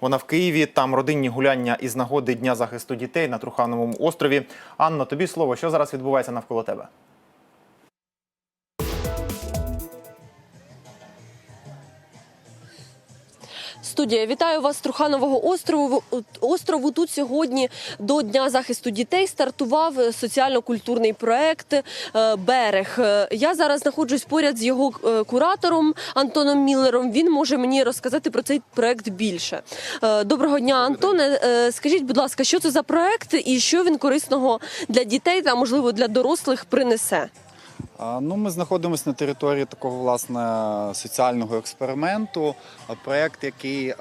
Вона в Києві. Там родинні гуляння із нагоди Дня захисту дітей на Трухановому острові. Анна, тобі слово, що зараз відбувається навколо тебе? Студія, вітаю вас з Труханового острову. Острову тут сьогодні до Дня захисту дітей стартував соціально-культурний проект е, Берег. Е, Я зараз знаходжусь поряд з його е, куратором Антоном Міллером. Він може мені розказати про цей проект більше. Доброго дня, Антоне. Скажіть, будь ласка, що це за проект і що він корисного для дітей та можливо для дорослих принесе? Ну, ми знаходимося на території такого власне соціального експерименту. Проект, який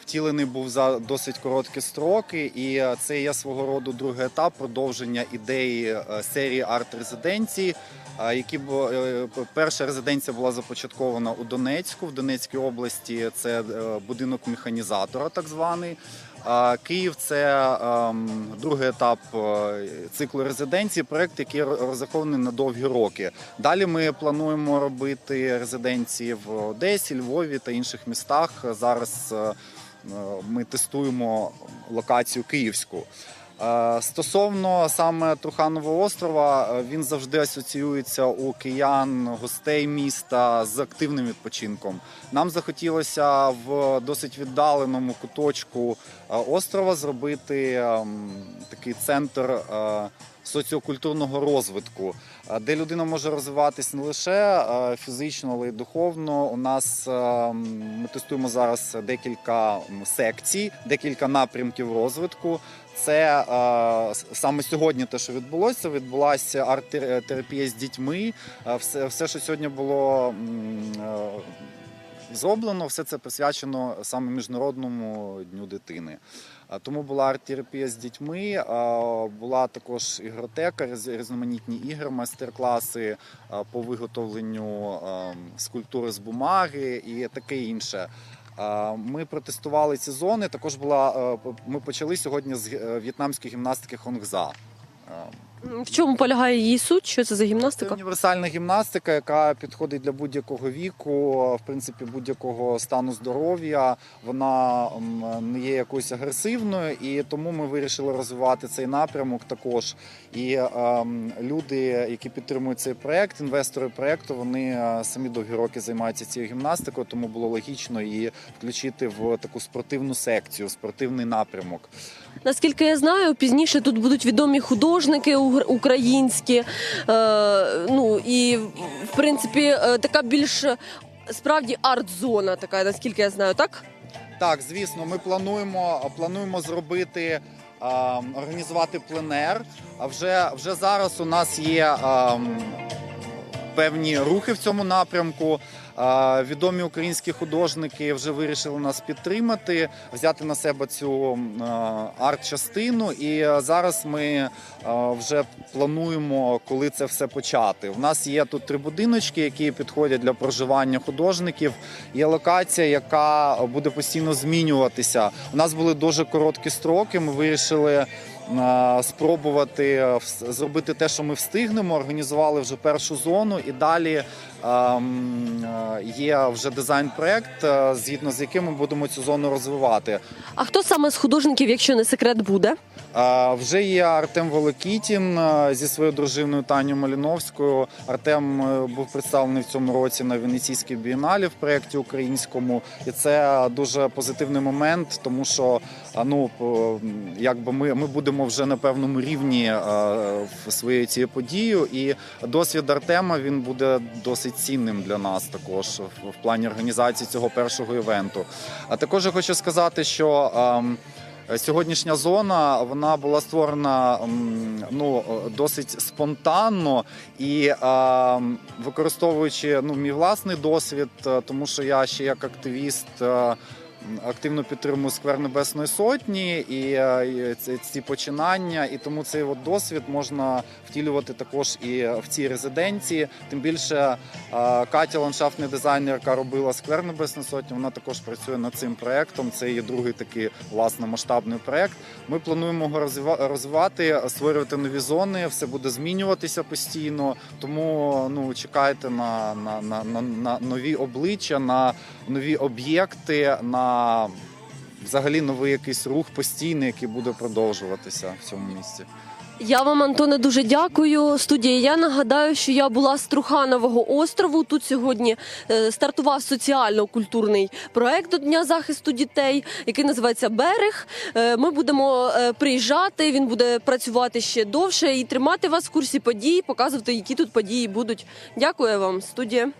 втілений був за досить короткі строки, і це є свого роду другий етап продовження ідеї серії арт-резиденцій. Які е, перша резиденція була започаткована у Донецьку, в Донецькій області. Це е, будинок механізатора, так званий. Київ це ем, другий етап е, циклу резиденції, проект, який розрахований на довгі роки. Далі ми плануємо робити резиденції в Одесі, Львові та інших містах. Зараз е, ми тестуємо локацію київську. Е, Стосовно саме Труханового острова, е, він завжди асоціюється у киян, гостей міста з активним відпочинком. Нам захотілося в досить віддаленому куточку е, острова зробити ем, такий центр соціокультурного розвитку, е, де людина може розвиватись не лише е, фізично, але й духовно. У нас ем, ми тестуємо зараз декілька секцій, декілька напрямків розвитку. Це е, саме сьогодні те, що відбулося, відбулася арт-терапія з дітьми. Е, Все, все, що сьогодні було е, зроблено, все це присвячено саме міжнародному дню дитини. Тому була арт-терапія з дітьми, була також ігротека, різноманітні ігри, майстер-класи по виготовленню скульптури з бумаги і таке інше. Ми протестували ці зони. Також була ми почали сьогодні з е, в'єтнамської гімнастики Хонгза. В чому полягає її суть? Що це за це гімнастика? універсальна гімнастика, яка підходить для будь-якого віку, в принципі, будь-якого стану здоров'я. Вона не є якоюсь агресивною, і тому ми вирішили розвивати цей напрямок також. І ем, люди, які підтримують цей проект, інвестори проекту, вони е, самі довгі роки займаються цією гімнастикою, тому було логічно її включити в таку спортивну секцію, спортивний напрямок. Наскільки я знаю, пізніше тут будуть відомі художники українські. Е, ну і в принципі е, така більш е, справді арт-зона, така, наскільки я знаю, так? Так, звісно, ми плануємо, плануємо зробити. Організувати пленер. А вже, вже зараз у нас є а, певні рухи в цьому напрямку. Відомі українські художники вже вирішили нас підтримати, взяти на себе цю арт-частину. І зараз ми вже плануємо, коли це все почати. У нас є тут три будиночки, які підходять для проживання художників. Є локація, яка буде постійно змінюватися. У нас були дуже короткі строки. Ми вирішили спробувати е, зробити те, що ми встигнемо. Організували вже першу зону, і далі ем, е, є вже дизайн-проект, е, згідно з яким ми будемо цю зону розвивати. А хто саме з художників, якщо не секрет, буде? Вже є Артем Волокітін зі своєю дружиною Таню Маліновською. Артем був представлений в цьому році на Венеційській бієналі в проєкті українському, і це дуже позитивний момент, тому що ну якби ми, ми будемо вже на певному рівні е, в своєю цією подією. І досвід Артема він буде досить цінним для нас також в, плані організації цього першого івенту. А також я хочу сказати, що. ем, Сьогоднішня зона вона була створена ну досить спонтанно і е, використовуючи ну мій власний досвід, е, тому що я ще як активіст. е, Активно підтримую сквер Небесної Сотні і, е, ці, починання, і тому цей от досвід можна втілювати також і в цій резиденції. Тим більше е, Катя, ландшафтний дизайнер, яка робила сквер Небесної Сотні, вона також працює над цим проектом. Це є другий такий власне масштабний проект. Ми плануємо його розвивати, створювати нові зони. Все буде змінюватися постійно. Тому ну чекайте на, на, на, на, на нові обличчя, на нові об'єкти, на взагалі новий якийсь рух постійний, який буде продовжуватися в цьому місці. Я вам, Антоне, дуже дякую. Студія. Я нагадаю, що я була з Труханового острову. Тут сьогодні е, стартував соціально-культурний проект до Дня захисту дітей, який називається Берег. Е, Ми будемо е, приїжджати. Він буде працювати ще довше і тримати вас в курсі подій, показувати, які тут події будуть. Дякую вам, студія.